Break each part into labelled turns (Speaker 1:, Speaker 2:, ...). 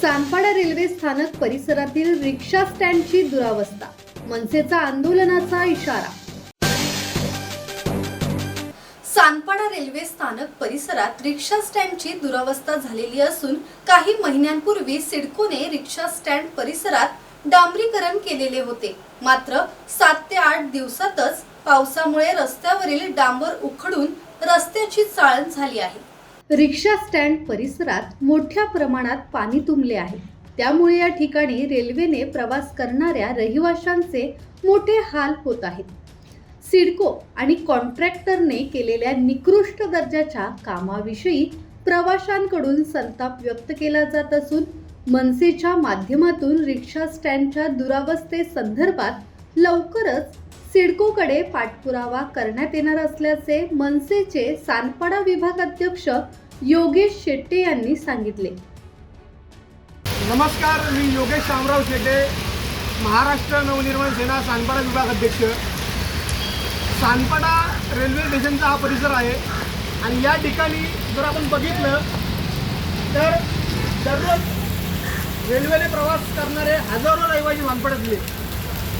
Speaker 1: Sanpada railway स्थानक परिसरातील रिक्षा स्टँडची दुरावस्था मनसेचा आंदोलनाचा इशारा. सानपाडा रेल्वे स्थानक परिसरात रिक्षा स्टँडची दुरावस्था झालेली असून काही महिन्यांपूर्वी सिडकोने रिक्षा स्टँड परिसरात डांबरीकरण केलेले होते. मात्र सात ते आठ दिवसातच पावसामुळे रस्त्यावरील डांबर उखडून रस्त्याची चाळण झाली आहे. रिक्षा स्टँड परिसरात मोठ्या प्रमाणात पाणी तुंबले आहे. त्यामुळे या ठिकाणी रेल्वेने प्रवास करणाऱ्या रहिवाशांचे मोठे हाल होत आहेत. सिडको आणि कॉन्ट्रॅक्टरने केलेल्या निकृष्ट दर्जाच्या कामाविषयी प्रवाशांकडून संताप व्यक्त केला जात असून मनसेच्या माध्यमातून रिक्षा स्टँडच्या दुरावस्थेसंदर्भात लवकरच सिडकोकडे पाठपुरावा करण्यात येणार असल्याचे मनसेचे सानपाडा विभाग अध्यक्ष योगेश शेट्टे यांनी सांगितले.
Speaker 2: नमस्कार मी योगेश शामराव शेटे महाराष्ट्र नवनिर्माण सेना सानपाडा विभाग अध्यक्ष. सानपाडा रेल्वे स्टेशनचा हा परिसर आहे आणि या ठिकाणी जर आपण बघितलं तर दररोज रेल्वेने प्रवास करणारे हजारो रहिवासी सानपाड्यातले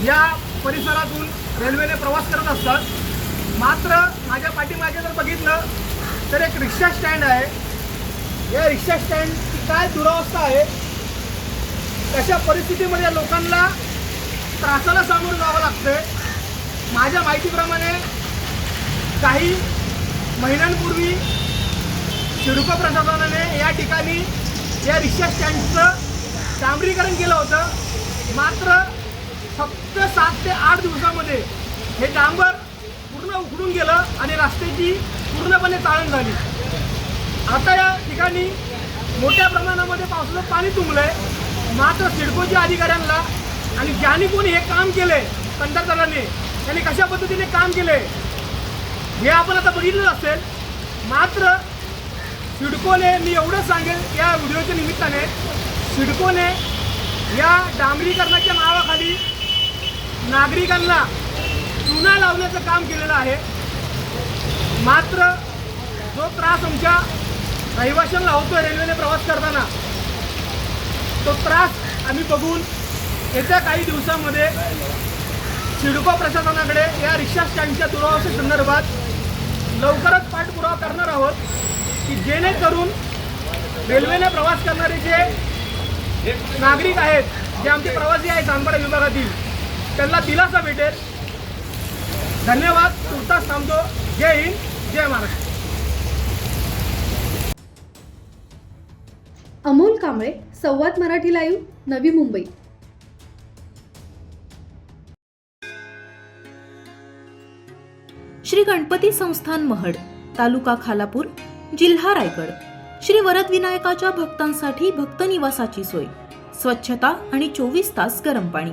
Speaker 2: या परिसरातून रेल्वेने प्रवास करत असतात. मात्र माझ्या पाठीमागे जर बघितलं तर एक रिक्षा स्टँड आहे. या रिक्षा स्टँडची काय दुरावस्था आहे? अशा परिस्थितीमध्ये लोकांना त्रासाला सामोरं जावं लागतंय? माझ्या माहितीप्रमाणे काही महिन्यांपूर्वी सिडको प्रशासनाने या ठिकाणी या रिक्षा स्टँडचं डांबरीकरण केलं होतं. मात्र फक्त सात ते आठ दिवसामध्ये हे डांबर पूर्ण उकडून गेलं आणि रस्त्याची पूर्णपणे चाळण झाली. आता या ठिकाणी मोठ्या प्रमाणामध्ये पावसाचं पाणी तुंबलंय. मात्र सिडकोच्या अधिकाऱ्यांना आणि ज्यांनी कोणी हे काम केलंय कंत्राटदाराने त्यांनी कशा पद्धतीने काम केलंय हे आपण आता बघितलं असेल. मात्र सिडकोने मी एवढंच सांगेल या व्हिडिओच्या निमित्ताने सिडकोने या डांबरीकरणाच्या नावाखाली नागरिकांना चुना लावण्याचं काम केलेलं आहे. मात्र जो त्रास आमच्या रहिवाशांना होतो रेल्वेने प्रवास करताना तो त्रास आम्ही बघून येत्या काही दिवसामध्ये सिडको प्रशासनाकडे या रिक्षा स्टँडच्या दुरावाच्या संदर्भात लवकरच पाठपुरावा करणार आहोत की जेणेकरून रेल्वेने प्रवास करणारे जे नागरिक आहेत जे आमचे प्रवासी आहेत सानपाडा विभागातील त्यांना दिलासा भेटेल. धन्यवाद. तुर्तास थांबतो. जय हिंद. जय महाराष्ट्र.
Speaker 1: अमोल कांबळे संवाद मराठी लाईव्ह नवी मुंबई.
Speaker 3: श्री गणपती संस्थान महड तालुका खालापूर जिल्हा रायगड. श्री वरदविनायकाच्या भक्तांसाठी भक्त निवासाची सोय. स्वच्छता आणि चोवीस तास गरम पाणी.